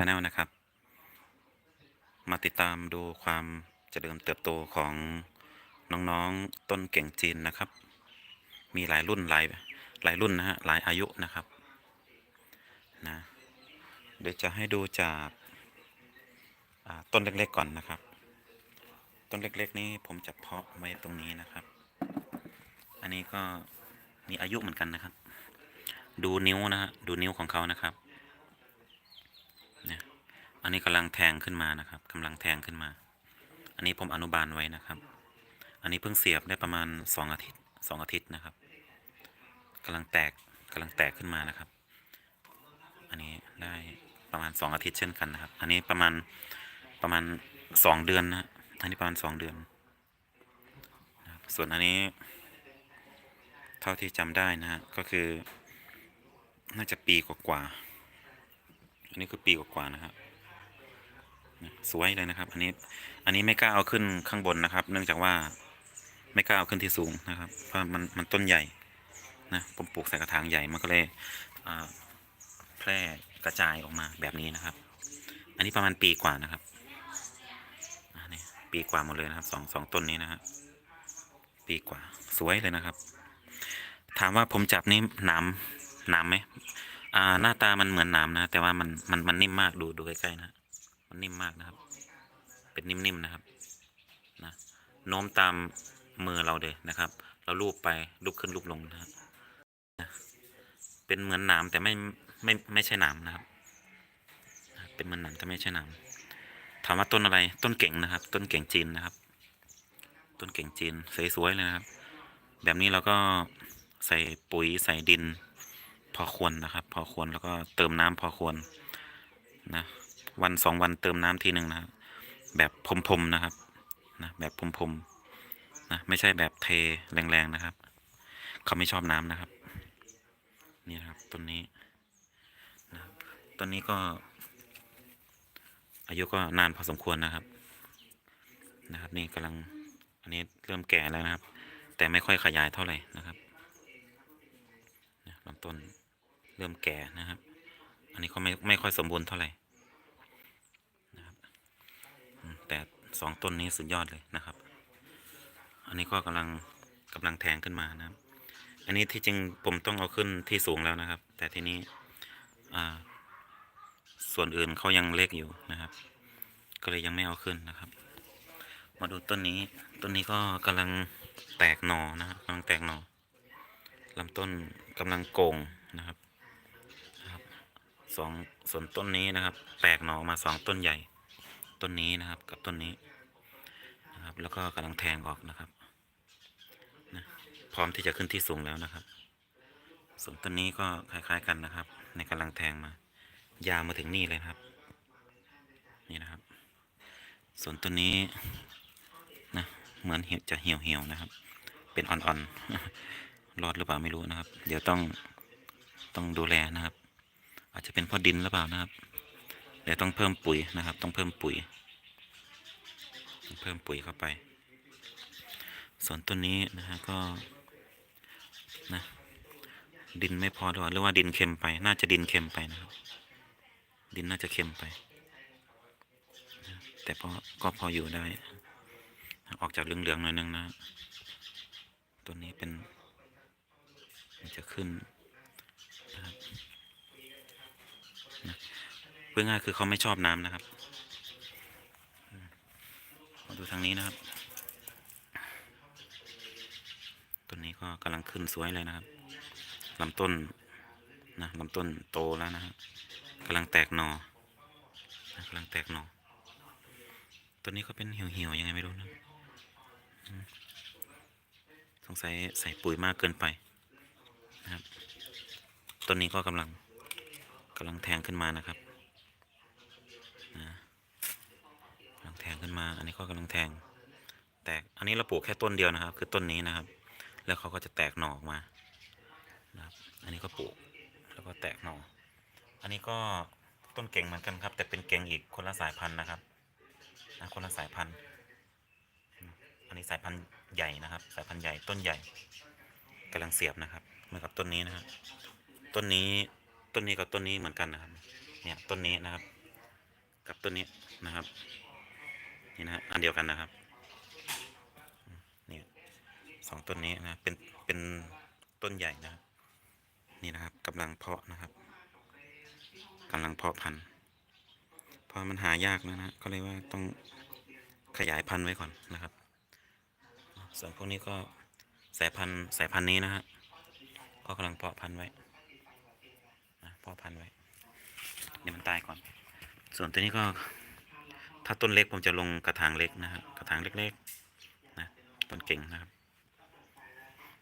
ชแนลนะครับ มาติดตามดูความเจริญเติบโตของน้องๆต้นเก่งจีนนะครับ มีหลายรุ่นหลายหลายรุ่นนะฮะหลายอายุนะครับนะเดี๋ยวจะให้ดูจากต้นเล็กๆก่อนนะครับ ต้นเล็กๆนี้ผมจะเพาะไว้ตรงนี้นะครับ อันนี้ก็มีอายุเหมือนกันนะครับ ดูนิ้วนะฮะดูนิ้วของเขานะครับ อันนี้กำลังแทงขึ้นมานะครับกำลังแทงขึ้นมา อันนี้ผมอนุบาลไว้นะครับ อันนี้เพิ่งเสียบได้ประมาณสองอาทิตย์สองอาทิตย์นะครับกำลังแตกกำลังแตกขึ้นมานะครับ อันนี้ได้ประมาณสองอาทิตย์เช่นกันนะครับ อันนี้ประมาณประมาณสองเดือนนะอันนี้ประมาณสองเดือนนะส่วนอันนี้ เท่าที่จำได้นะฮะก็คือ น่าจะปีกว่าๆอันนี้คือปีกว่าๆนะครับ สวยเลยนะครับ อันนี้อันนี้ไม่กล้าเอาขึ้นข้างบนนะครับ เนื่องจากว่าไม่กล้าเอาขึ้นที่สูงนะครับ เพราะมันมันต้นใหญ่นะผมปลูกใส่กระถางใหญ่มันก็เลยแพร่กระจายออกมาแบบนี้นะครับ อันนี้ประมาณปีกว่านะครับนนี้ปีกว่าหมดเลยนะครับสองสองต้นนี้นะครับปีกว่าสวยเลยนะครับ ถามว่าผมจับนี่หนามหนามไหมอ่าหน้าตามันเหมือนหนามนะ แต่ว่ามันมันมันนิ่มมากดูดูใกล้ๆนะ มันนิ่มมากนะครับ เป็นนิ่มๆนะครับนะโน้มตามมือเราเลยนะครับ เราลูบไปลูบขึ้นลูบลงนะครับนะเป็นเหมือนหนามแต่ไม่ไม่ไม่ใช่หนามนะครับ เป็นเหมือนหนามแต่ไม่ใช่หนามถามว่าต้นอะไรต้นเก่งนะครับ ต้นเก่งจีนนะครับ ต้นเก่งจีนสวยๆเลยนะครับ แบบนี้เราก็ใส่ปุ๋ยใส่ดิน พอควรนะครับ พอควรแล้วก็เติมน้ำพอควรนะ วันสองวันเติมน้ำทีหนึ่งนะแบบพรมๆนะครับนะแบบพรมๆนะไม่ใช่แบบเทแรงๆนะครับ เขาไม่ชอบน้ำนะครับ นี่นะครับต้นนี้นะต้นนี้ก็ อายุก็นานพอสมควรนะครับ นะครับ นี่กำลังอันนี้เริ่มแก่แล้วนะครับ แต่ไม่ค่อยขยายเท่าไหร่นะครับลำต้นเริ่มแก่นะครับ อันนี้ก็ไม่ไม่ค่อยสมบูรณ์เท่าไหร่นะครับอืมแต่ สองต้นนี้สุดยอดเลยนะครับ อันนี้ก็กำลังกำลังแทงขึ้นมานะครับ อันนี้ที่จริงผมต้องเอาขึ้นที่สูงแล้วนะครับ แต่ทีนี้ส่วนอื่นเขายังเล็กอยู่นะครับ ก็เลยยังไม่เอาขึ้นนะครับ มาดูต้นนี้ต้นนี้ก็กำลังแตกหน่อนะครับกำลังแตกหน่อลำต้นกำลังโก่งนะครับสองส่วนต้นนี้นะครับ แตกหน่อมาสองต้นใหญ่ ต้นนี้นะครับ กับต้นนี้นะครับ แล้วก็กำลังแทงออกนะครับนะพร้อมที่จะขึ้นที่สูงแล้วนะครับ ส่วนต้นนี้ก็คล้ายๆกันนะครับ ในกำลังแทงมา ยาวมาถึงนี่เลยครับ นี่นะครับ ส่วนต้นนี้นะเหมือนเหี่ยวจะเหี่ยวเหี่ยวๆนะครับ เป็นอ่อนๆรอดหรือเปล่าไม่รู้นะครับ เดี๋ยวต้องต้องดูแลนะครับ อาจจะเป็นเพราะดินหรือเปล่านะครับ ดี๋ยวต้องเพิ่มปุ๋ยนะครับ ต้องเพิ่มปุ๋ย เพิ่มปุ๋ยเข้าไป ส่วนต้นนี้นะฮะก็นะดินไม่พอด้วยหรือว่าดินเค็มไป น่าจะดินเค็มไปนะครับ ดินน่าจะเค็มไปนะแต่พอก็พออยู่ได้ ออกจากเหลืองๆหน่อยนึงนะ ตัวนี้เป็น จะขึ้นนะครับนะ เพื่อง่ายคือเขาไม่ชอบน้ำนะครับมาดูทางนี้นะครับต้นนี้ก็กำลังขึ้นสวยเลยนะครับลำต้นนะลำต้นโตแล้วนะครับกำลังแตกหนอนะกำลังแตกหนอต้นนี้ก็เป็นเหี่ยวๆยังไงไม่รู้นะสงสัยใส่ปุ๋ยมากเกินไปนะครับต้นนี้ก็กำลังกำลังแทงขึ้นมานะครับนะกำลัง แทงขึ้นมา อันนี้ก็กำลังแทง แตก อันนี้เราปลูกแค่ต้นเดียวนะครับ คือต้นนี้นะครับ แล้วเขาก็จะแตกหน่อออกมานะครับ อันนี้ก็ปลูก แล้วก็แตกหน่อ อันนี้ก็ต้นเก่งเหมือนกันครับ แต่เป็นเก่งอีกคนละสายพันธุ์นะครับนะคนละสายพันธุ์ อันนี้สายพันธุ์ใหญ่นะครับ สายพันธุ์ใหญ่ต้นใหญ่กำลังเสียบนะครับ เหมือนกับต้นนี้นะครับต้นนี้ต้นนี้กับต้นนี้เหมือนกันนะครับ เนี่ยต้นนี้นะครับ กับต้นนี้นะครับ นี่นะอันเดียวกันนะครับนี่สองต้นนี้นะเป็นเป็นต้นใหญ่นะครับนี่นะครับกำลังเพาะนะครับกำลังเพาะพันธุ์เพราะมันหายากนะนะก็เลยว่าต้องขยายพันธุ์ไว้ก่อนนะครับ ส่วนพวกนี้ก็สายพันธุ์สายพันธุ์นี้นะฮะก็กำลังเพาะพันธุ์ไว้นะเพาะพันธุ์ไว้เดี๋ยวมันตายก่อน ส่วนตัวนี้ก็ ถ้าต้นเล็กผมจะลงกระถางเล็กนะฮะกระถางเล็กๆนะต้นเก่งนะครับ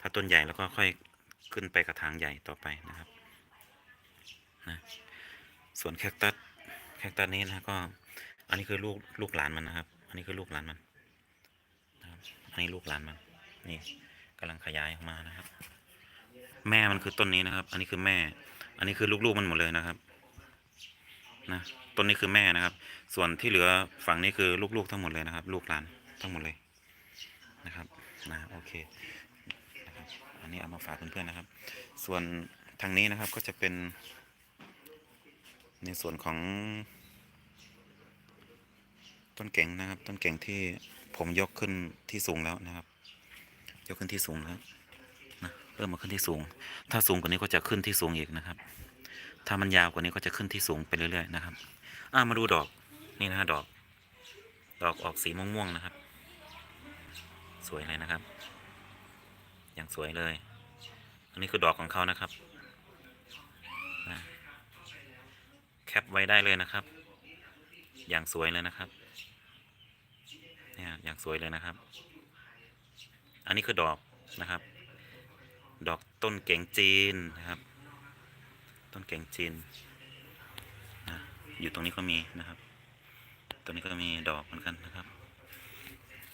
ถ้าต้นใหญ่แล้วก็ค่อยขึ้นไปกระถางใหญ่ต่อไปนะครับนะส่วนแคคตัสแคคตัสนี้นะก็ อันนี้คือลูกลูกหลานมันนะครับ อันนี้คือลูกหลานมันนะครับอันนี้ลูกหลานมันนี่กำลังขยายออกมานะครับ แม่มันคือต้นนี้นะครับ อันนี้คือแม่ อันนี้คือลูกๆมันหมดเลยนะครับ นะต้นนี้คือแม่นะครับ ส่วนที่เหลือฝั่งนี้คือลูกๆทั้งหมดเลยนะครับ ลูกหลานทั้งหมดเลยนะครับนะโอเคนะครับอันนี้เอามาฝากเพื่อนๆนะครับ ส่วนทางนี้นะครับก็จะเป็น ในส่วนของ ต้นเก่งนะครับ ต้นเก่งที่ผมยกขึ้นที่สูงแล้วนะครับ ยกขึ้นที่สูงแล้วนะเริ่มมาขึ้นที่สูง ถ้าสูงกว่านี้ก็จะขึ้นที่สูงอีกนะครับ ถ้ามันยาวกว่านี้ก็จะขึ้นที่สูงไปเรื่อยๆนะครับ อ่ามาดูดอกนี่นะฮะดอก ดอกออกสีม่วงๆนะครับ สวยเลยนะครับ อย่างสวยเลย อันนี้คือดอกของเขานะครับนะแคปไว้ได้เลยนะครับ อย่างสวยเลยนะครับ เนี่ยอย่างสวยเลยนะครับ อันนี้คือดอกนะครับ ดอกต้นเก่งจีนนะครับ ต้นเก่งจีนนะอยู่ตรงนี้ก็มีนะครับ ตรงนี้ก็มีดอกเหมือนกันนะครับ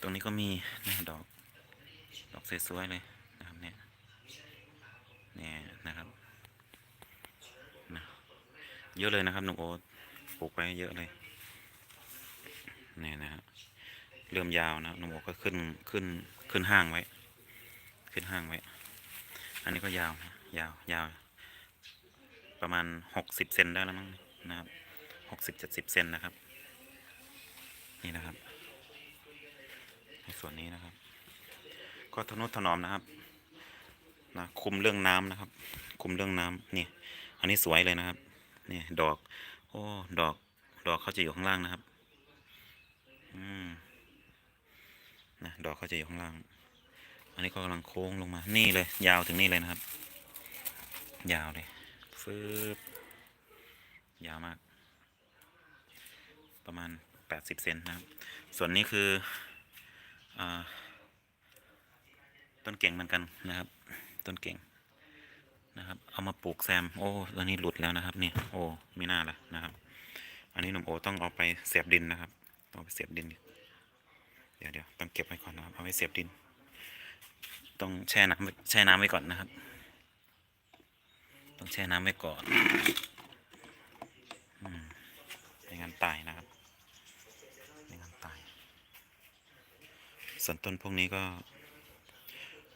ตรงนี้ก็มีนะดอกดอกสวยๆเลยนะครับเนี่ยเนี่ยนะครับนะเยอะเลยนะครับหนุ่มโอ๊ตปลูกไปเยอะเลยเนี่ยนะฮะเริ่มยาวนะหนุ่มโอ๊ตก็ขึ้นขึ้นขึ้นห้างไว้ ขึ้นห้างไว้ อันนี้ก็ยาว ยาวยาว ประมาณหกสิบเซนได้แล้วมั้งนะครับหกสิบเจ็ดสิบเซนนะครับ นี่นะครับ ในส่วนนี้นะครับ ก็ทนุถนอมนะครับนะคุมเรื่องน้ำนะครับ คุมเรื่องน้ำนี่อันนี้สวยเลยนะครับนี่ดอก โอ้ดอก ดอกเขาจะอยู่ข้างล่างนะครับ อืมนะดอกเขาจะอยู่ข้างล่าง อันนี้ก็กำลังโค้งลงมา นี่เลย ยาวถึงนี่เลยนะครับ ยาวเลย ฟืบยาวมาก ประมาณแปดสิบเซนนะครับ ส่วนนี้คืออต้นเก่งเหมือนกันนะครับ ต้นเก่งนะครับ เอามาปลูกแซม โอ้ตอนนี้หลุดแล้วนะครับนี่โอ้ไม่น่าละนะครับ อันนี้หนุ่มโอต้องเอาไปเสียบดินนะครับเอาไปเสียบดิน เดี๋ยวเดี๋ยวต้องเก็บไว้ก่อนนะครับ เอาไว้เสียบดิน ต้องแช่น้ำแช่น้ำไว้ก่อนนะครับ ต้องแช่น้ำไว้ก่อนอืมไม่งั้นตายนะครับไม่งั้นตาย ส่วนต้นพวกนี้ก็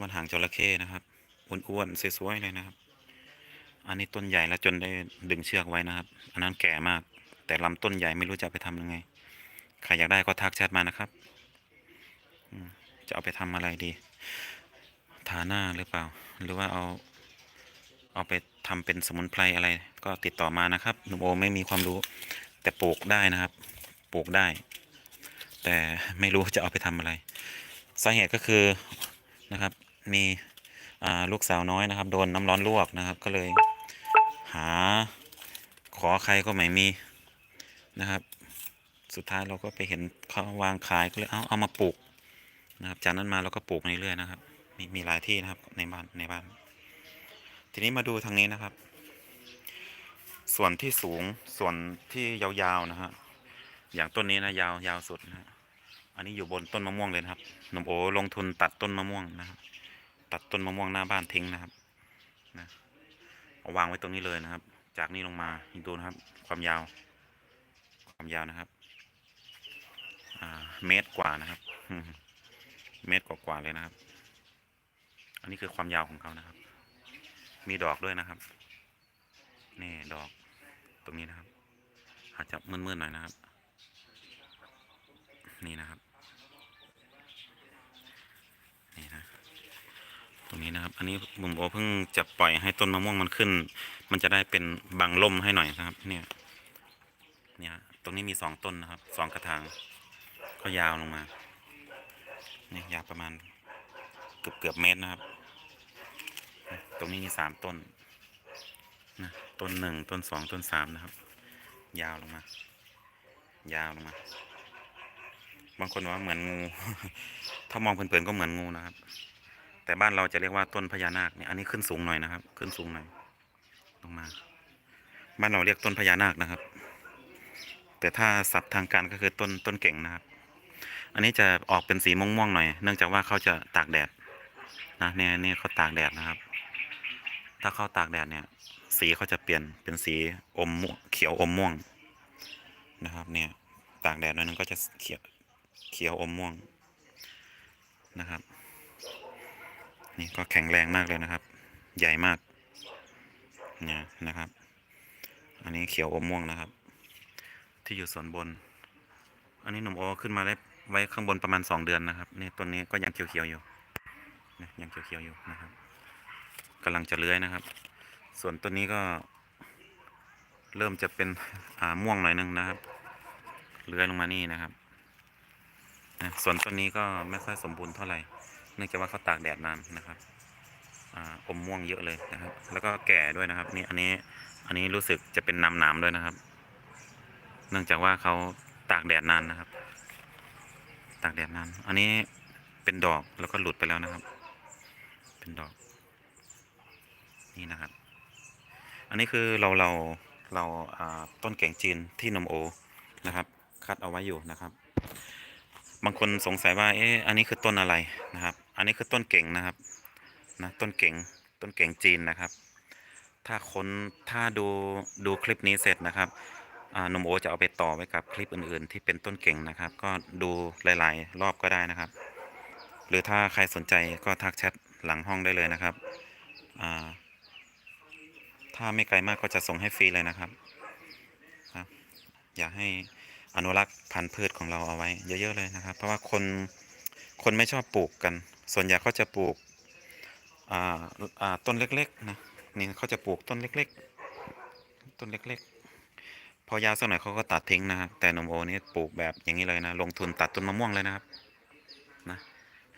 มันหางจระเข้นะครับอ้วนๆสวยๆเลยนะครับ อันนี้ต้นใหญ่แล้วจนได้ดึงเชือกไว้นะครับ อันนั้นแก่มาก แต่ลำต้นใหญ่ไม่รู้จะไปทำยังไง ใครอยากได้ก็ทักแชทมานะครับ จะเอาไปทำอะไรดี ทาหน้าหรือเปล่า หรือว่าเอา เอาไป ทำเป็นสมุนไพรอะไร ก็ติดต่อมานะครับหนุ่มโอไม่มีความรู้ แต่ปลูกได้นะครับ ปลูกได้ แต่ไม่รู้จะเอาไปทำอะไรสาเหตุก็คือนะครับมีลูกสาวน้อยนะครับ โดนน้ำร้อนลวกนะครับ ก็เลยหาขอใครก็ไม่มีนะครับ สุดท้ายเราก็ไปเห็นเขาวางขายก็เลยเอาเอามาปลูกนะครับ จากนั้นมาเราก็ปลูกมาเรื่อยๆนะครับ มีมีหลายที่นะครับในบ้านในบ้าน ทีนี้มาดูทางนี้นะครับ ส่วนที่สูงส่วนที่ยาวๆนะฮะอย่างต้นนี้นะยาวยาวสุดนะฮะอันนี้อยู่บนต้นมะม่วงเลยนะครับหนุ่มโอลงทุนตัดต้นมะม่วงนะครับตัดต้นมะม่วงหน้าบ้านทิ้งนะครับนะเอาวางไว้ตรงนี้เลยนะครับ จากนี้ลงมาดูนะครับ ความยาว ความยาวนะครับเมตรกว่านะครับ เมตรกว่าๆเลยนะครับ อันนี้คือความยาวของเขานะครับ มีดอกด้วยนะครับ นี่ดอกตรงนี้นะครับ อาจจะมืดๆหน่อยนะครับ นี่นะครับ นี่นะ ตรงนี้นะครับ อันนี้ผมโอเพิ่งจะปล่อยให้ต้นมะม่วงมันขึ้น มันจะได้เป็นบังล่มให้หน่อยนะครับ เนี่ย เนี่ย ตรงนี้มีสองต้นนะครับ สองกระถาง ก็ยาวลงมาเนี่ยยาวประมาณเกือบเกือบเมตรนะครับ รงนี้มีสามต้นนะต้นหนึ่งต้นสองต้นสามนะครับ ยาวลงมา ยาวลงมา บางคนว่าเหมือนงู ถ้ามองเผินๆก็เหมือนงูนะครับ แต่บ้านเราจะเรียกว่าต้นพญานาคเนี่ยอันนี้ขึ้นสูงหน่อยนะครับ ขึ้นสูงหน่อยลงมา บ้านเราเรียกต้นพญานาคนะครับ แต่ถ้าศัพท์ทางการก็คือต้นต้นเก่งนะครับ อันนี้จะออกเป็นสีม่วงๆหน่อย เนื่องจากว่าเขาจะตากแดดนะเนี่ยเนี่ยเขาตากแดดนะครับ ถ้าเข้าตากแดดเนี่ย สีเขาจะเปลี่ยนเป็นสีอมม่วงเขียวอมม่วงนะครับ เนี่ยตากแดดหน่อยนึงก็จะเขียวเขียวอมม่วงนะครับ นี่ก็แข็งแรงมากเลยนะครับ ใหญ่มากเนี่ยนะครับ อันนี้เขียวอมม่วงนะครับ ที่อยู่ส่วนบน อันนี้หนุ่มโอขึ้นมาได้ไว้ข้างบนประมาณสองเดือนนะครับนี่ต้นนี้ก็ยังเขียวๆอยู่นะยังเขียวๆอยู่นะครับ กำลังจะเลื้อยนะครับ ส่วนต้นนี้ก็ เริ่มจะเป็นอ่าม่วงหน่อยนึงนะครับ เลื้อยลงมานี่นะครับส่วนต้นนี้ก็ไม่ค่อยสมบูรณ์เท่าไหร่ เนื่องจากว่าเขาตากแดดนานนะครับอ่าอมม่วงเยอะเลยนะครับ แล้วก็แก่ด้วยนะครับ นี่อันนี้ อันนี้รู้สึกจะเป็นน้ำหนามด้วยนะครับ เนื่องจากว่าเขาตากแดดนานนะครับ ตากแดดนาน อันนี้เป็นดอกแล้วก็หลุดไปแล้วนะครับ เป็นดอก นี่นะครับ อันนี้คือเราเราเราต้นแก่งจีนที่นมโอนะครับ คัดเอาไว้อยู่นะครับ บางคนสงสัยว่าเอ๊ะอันนี้คือต้นอะไรนะครับ อันนี้คือต้นเก่งนะครับนะต้นเก่งต้นเก่งจีนนะครับ ถ้าคนถ้าดูดูคลิปนี้เสร็จนะครับนมโอจะเอาไปต่อไว้กับคลิปอื่น ๆ ที่เป็นต้นเก่งนะครับ ก็ดูหลายๆ รอบก็ได้นะครับ หรือถ้าใครสนใจก็ทักแชทหลังห้องได้เลยนะครับอ่า ถ้าไม่ไกลมากก็จะส่งให้ฟรีเลยนะครับครับ อยากให้อนุรักษ์พันธุ์พืชของเราเอาไว้ เยอะ ๆ เลยนะครับ เพราะว่าคนคนไม่ชอบปลูกกัน ส่วนใหญ่เขาจะปลูกต้นเล็กๆนะนี่เขาจะปลูกต้นเล็ก ๆ ต้นเล็ก ๆ พอยาวสักหน่อยเขาก็ตัดทิ้งนะครับแต่นมโอนี่ปลูกแบบอย่างนี้เลยนะ ลงทุนตัดต้นมะม่วงเลยนะครับนะ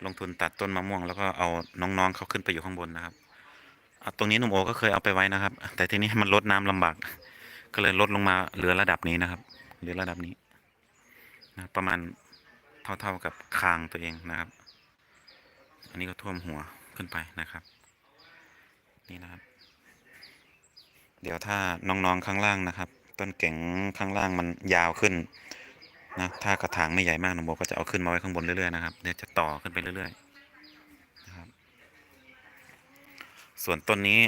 ลงทุนตัดต้นมะม่วง แล้วก็เอาน้องๆเขาขึ้นไปอยู่ข้างบนนะครับ ตรงนี้หนุ่มโอก็เคยเอาไปไว้นะครับ แต่ทีนี้มันลดน้ำลำบาก ก็เลยลดลงมาเหลือระดับนี้นะครับ เหลือระดับนี้นะประมาณเท่าๆกับคางตัวเองนะครับ อันนี้ก็ท่วมหัวขึ้นไปนะครับ นี่นะครับ เดี๋ยวถ้าน้องๆข้างล่างนะครับ ต้นเก่งข้างล่างมันยาวขึ้นนะถ้ากระถางไม่ใหญ่มากหนุ่มโอก็จะเอาขึ้นมาไว้ข้างบนเรื่อยๆนะครับเดี๋ยวจะต่อขึ้นไปเรื่อยๆนะครับ ส่วนต้นนี้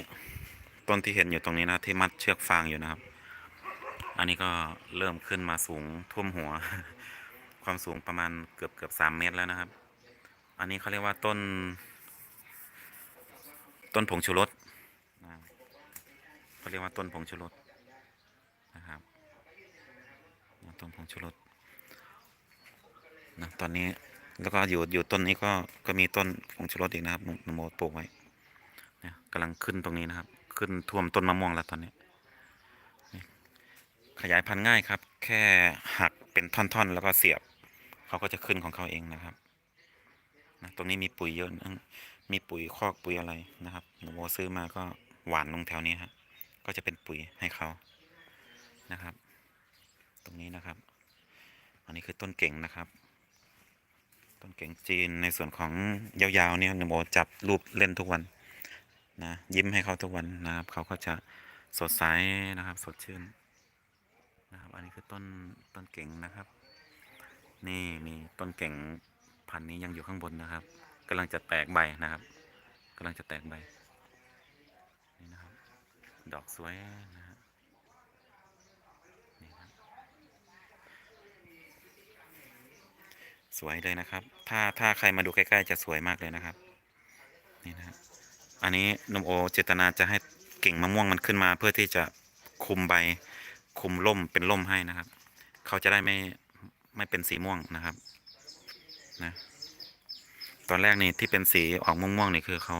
ต้นที่เห็นอยู่ตรงนี้นะที่มัดเชือกฟางอยู่นะครับ อันนี้ก็เริ่มขึ้นมาสูงท่วมหัว ความสูงประมาณเกือบเกือบสามเมตรแล้วนะครับ อันนี้เขาเรียกว่าต้น ต้นผงชูรสนะเขาเรียกว่าต้นผงชูรสนะครับต้นผงชูรสนะตอนนี้แล้วก็อยู่อยู่ต้นนี้ก็ก็มีต้นผงชูรสอีกนะครับหนโมปลูกไว้ เนี่ยกำลังขึ้นตรงนี้นะครับ ขึ้นท่วมต้นมะม่วงแล้วตอนนี้ ขยายพันธุ์ง่ายครับ แค่หักเป็นท่อนๆ แล้วก็เสียบ เขาก็จะขึ้นของเขาเองนะครับนะตรงนี้มีปุ๋ยเยอะมีปุ๋ยคอกปุ๋ยอะไรนะครับหนูโมซื้อมาก็หวานลงแถวนี้ครับก็จะเป็นปุ๋ยให้เขานะครับ ตรงนี้นะครับ อันนี้คือต้นเก่งนะครับ ต้นเก่งจีนในส่วนของยาวๆเนี่ยหนูโมจับรูปเล่นทุกวัน นะยิ้มให้เขาทุกวันนะครับเขาก็จะสดใสนะครับ สดชื่นนะครับ อันนี้คือต้นต้นเก่งนะครับ นี่มีต้นเก่งพันนี้ยังอยู่ข้างบนนะครับกำลังจะแตกใบนะครับกำลังจะแตกใบนี่นะครับ ดอกสวยนะฮะนี่ครับสวยเลยนะครับ ถ้าถ้าใครมาดูใกล้ๆจะสวยมากเลยนะครับ นี่นะครับ อันนี้นมโอเจตนาจะให้กิ่งมะม่วงมันขึ้นมา เพื่อที่จะคุมใบคุมร่มเป็นร่มให้นะครับ เขาจะได้ไม่ไม่เป็นสีม่วงนะครับนะตอนแรกนี่ที่เป็นสีออกม่วงๆนี่คือเขา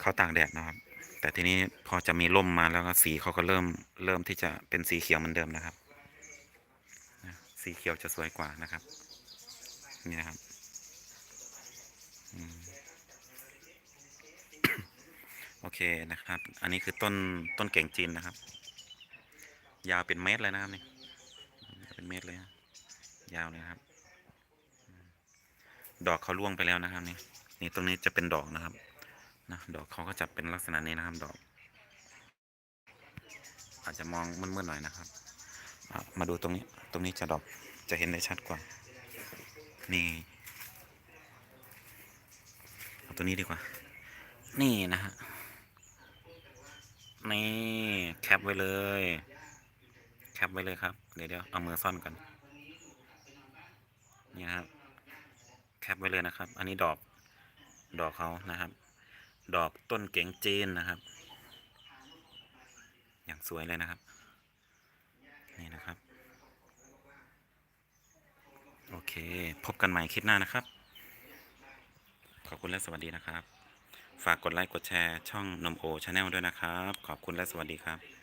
เขาตากแดดนะครับ แต่ทีนี้พอจะมีร่มมาแล้วก็สีเขาก็เริ่มเริ่มที่จะเป็นสีเขียวเหมือนเดิมนะครับสีเขียวจะสวยกว่านะครับ นี่นะครับอืม โอเคนะครับ อันนี้คือต้นต้นเก่งจีนนะครับ ยาวเป็นเมตรเลยนะครับนี่เป็นเมตรเลยยาวเลยนะครับ ดอกเขาร่วงไปแล้วนะครับนี่นี่ตรงนี้จะเป็นดอกนะครับนะดอกเขาก็จะเป็นลักษณะนี้นะครับดอก อาจจะมองมืดๆหน่อยนะครับมาดูตรงนี้ตรงนี้จะดอกจะเห็นได้ชัดกว่า นี่เอาตัวนี้ดีกว่า นี่นะฮะ นี่แคปไว้เลย แคปไว้เลยครับ เดี๋ยวเดี๋ยวเอามือซ่อนกันนี่ครับ แคปไว้เลยนะครับ อันนี้ดอก ดอกเขานะครับ ดอกต้นเก๋งจีนนะครับ อย่างสวยเลยนะครับ นี่นะครับ โอเค พบกันใหม่คลิปหน้านะครับ ขอบคุณและสวัสดีนะครับ ฝากกดไลค์กดแชร์ช่องนมโอชาแนลด้วยนะครับ ขอบคุณและสวัสดีครับ